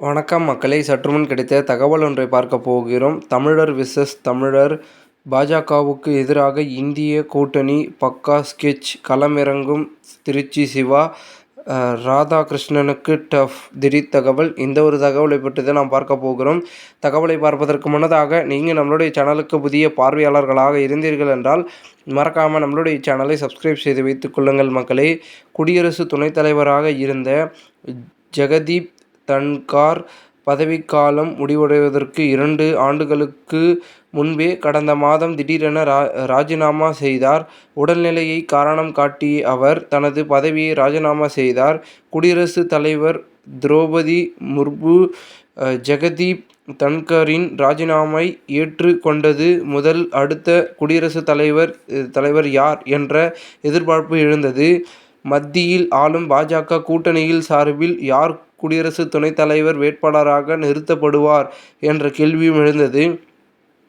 வணக்கம் மக்களை சற்றுமுன் கிடைத்த தகவல் ஒன்றை பார்க்க போகிறோம். தமிழர் விசஸ் தமிழர். பாஜகவுக்கு எதிராக இந்திய கூட்டணி பக்கா ஸ்கெட்ச் களமிறங்கும் திருச்சி சிவா. ராதாகிருஷ்ணனுக்கு டஃப் திடீர் தகவல். இந்த ஒரு தகவலை பற்றி தான் நாம் பார்க்க போகிறோம். தகவலை பார்ப்பதற்கு முன்னதாக நீங்கள் நம்மளுடைய சேனலுக்கு புதிய பார்வையாளர்களாக இருந்தீர்கள் என்றால் மறக்காமல் நம்மளுடைய சேனலை சப்ஸ்கிரைப் செய்து வைத்துக் கொள்ளுங்கள் மக்களே. குடியரசு துணைத் தலைவராக இருந்த ஜெகதீப் தன்கார் பதவிக்காலம் முடிவடைவதற்கு இரண்டு ஆண்டுகளுக்கு முன்பே கடந்த மாதம் திடீரென ரா ராஜினாமா செய்தார். உடல்நிலையை காரணம் காட்டி அவர் தனது பதவியை ராஜினாமா செய்தார். குடியரசுத் தலைவர் திரௌபதி முர்மு ஜெகதீப் தன்கரின் ராஜினாமை ஏற்று கொண்டது முதல் அடுத்த குடியரசுத் தலைவர் தலைவர் யார் என்ற எதிர்பார்ப்பு எழுந்தது. மத்தியில் ஆளும் பாஜக கூட்டணியில் சார்பில் யார் குடியரசு துணைத் தலைவர் வேட்பாளராக நிறுத்தப்படுவார் என்ற கேள்வியும் எழுந்தது.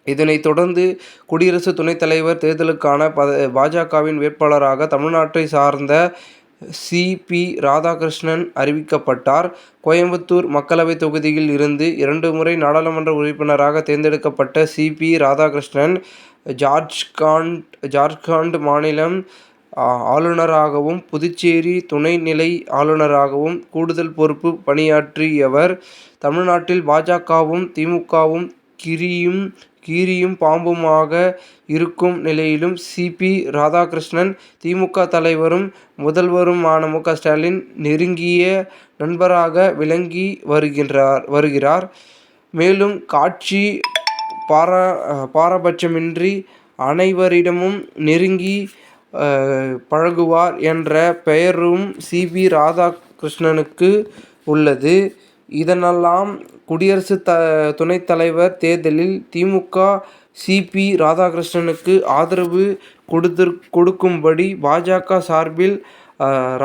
இதனைத் தொடர்ந்து குடியரசு துணைத் தலைவர் தேர்தலுக்கான பத பாஜகவின் வேட்பாளராக தமிழ்நாட்டை சார்ந்த சி. பி. ராதாகிருஷ்ணன் அறிவிக்கப்பட்டார். கோயம்புத்தூர் மக்களவைத் தொகுதியில் இருந்து இரண்டு முறை நாடாளுமன்ற உறுப்பினராக தேர்ந்தெடுக்கப்பட்ட சி. பி. ராதாகிருஷ்ணன் ஜார்ஜ்காண்ட் ஜார்க்கண்ட் மாநிலம் ஆளுநராகவும் புதுச்சேரி துணைநிலை ஆளுநராகவும் கூடுதல் பொறுப்பு பணியாற்றியவர். தமிழ்நாட்டில் பாஜகவும் திமுகவும் கிரியும் கீரியும் பாம்புமாக இருக்கும் நிலையிலும் சிபி ராதாகிருஷ்ணன் திமுக தலைவரும் முதல்வருமான மு. க. ஸ்டாலின் நெருங்கிய நண்பராக விளங்கி வருகின்றார் வருகிறார். மேலும் காட்சி பாரா பாரபட்சமின்றி அனைவரிடமும் நெருங்கி பழகுவார் என்ற பெயரும் சி. வி. ராதாகிருஷ்ணனுக்கு உள்ளது. இதனெல்லாம் குடியரசு த துணைத் தலைவர் தேர்தலில் திமுக சிபி ராதாகிருஷ்ணனுக்கு ஆதரவு கொடுத்து கொடுக்கும்படி பாஜக சார்பில்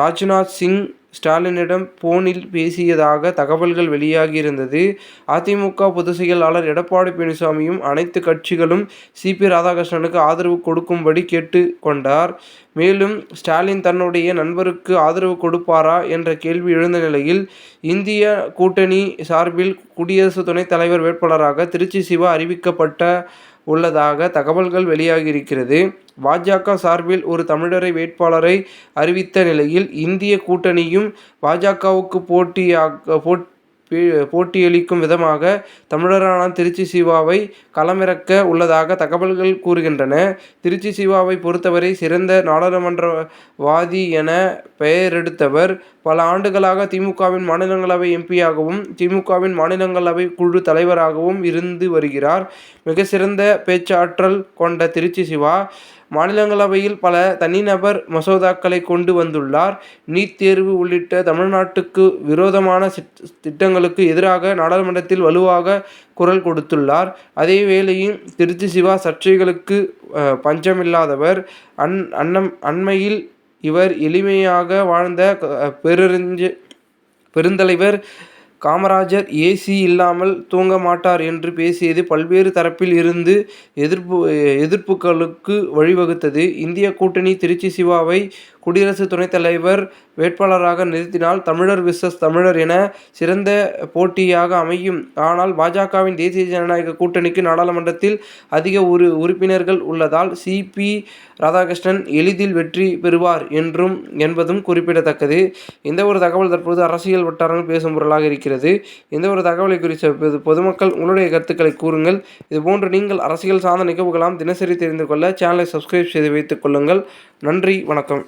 ராஜ்நாத் சிங் ஸ்டாலினிடம் போனில் பேசியதாக தகவல்கள் வெளியாகியிருந்தது. அதிமுக பொதுச் செயலாளர் எடப்பாடி பழனிசாமியும் அனைத்து கட்சிகளும் சிபி ராதாகிருஷ்ணனுக்கு ஆதரவு கொடுக்கும்படி கேட்டு கொண்டார். மேலும் ஸ்டாலின் தன்னுடைய நண்பருக்கு ஆதரவு கொடுப்பாரா என்ற கேள்வி எழுந்த நிலையில் இந்திய கூட்டணி சார்பில் குடியரசு துணைத் தலைவர் வேட்பாளராக திருச்சி சிவா அறிவிக்கப்பட்ட உள்ளதாக தகவல்கள் வெளியாகியிருக்கிறது. பாஜக சார்பில் ஒரு தமிழரை வேட்பாளரை அறிவித்த நிலையில் இந்திய கூட்டணியும் பாஜகவுக்கு போட்டியாக போட் போட்டியளிக்கும் விதமாக தமிழரான திருச்சி சிவாவை களமிறக்க உள்ளதாக தகவல்கள் கூறுகின்றன. திருச்சி சிவாவை பொறுத்தவரை சிறந்த நாடாளுமன்றவாதி என பெயரெடுத்தவர். பல ஆண்டுகளாக திமுகவின் மாநிலங்களவை எம்பியாகவும் திமுகவின் மாநிலங்களவை குழு தலைவராகவும் இருந்து வருகிறார். மிக சிறந்த பேச்சாற்றல் கொண்ட திருச்சி சிவா மாநிலங்களவையில் பல தனிநபர் மசோதாக்களை கொண்டு வந்துள்ளார். நீட் தேர்வு உள்ளிட்ட தமிழ்நாட்டுக்கு விரோதமான திட்டங்களுக்கு எதிராக நாடாளுமன்றத்தில் வலுவாக குரல் கொடுத்துள்ளார். அதே வேளையில் திருச்சி சிவா சர்ச்சைகளுக்கு பஞ்சமில்லாதவர் அன் அன்னம் அண்மையில் இவர் எளிமையாக வாழ்ந்த பெருஞ்ச பெருந்தலைவர் காமராஜர் ஏசி இல்லாமல் தூங்க மாட்டார் என்று பேசியது பல்வேறு தரப்பில் இருந்து எதிர்ப்பு எதிர்ப்புகளுக்கு வழிவகுத்தது. இந்திய கூட்டணி திருச்சி சிவாவை குடியரசு துணைத் தலைவர் வேட்பாளராக நிறுத்தினால் தமிழர் விசஸ் தமிழர் என சிறந்த போட்டியாக அமையும். ஆனால் பாஜகவின் தேசிய ஜனநாயக கூட்டணிக்கு நாடாளுமன்றத்தில் அதிக உறு உறுப்பினர்கள் உள்ளதால் சிபி ராதாகிருஷ்ணன் எளிதில் வெற்றி பெறுவார் என்றும் என்பதும் குறிப்பிடத்தக்கது. இந்த ஒரு தகவல் தற்போது அரசியல் வட்டாரங்கள் பேசும் பொருளாக இருக்கிறது. இந்த ஒரு தகவலை குறித்து பொதுமக்கள் உங்களுடைய கருத்துக்களை கூறுங்கள். இதுபோன்று நீங்கள் அரசியல் சார்ந்த நிகழ்வுகளாம் தினசரி தெரிந்து கொள்ள சேனலை சப்ஸ்கிரைப் செய்து வைத்துக் கொள்ளுங்கள். நன்றி வணக்கம்.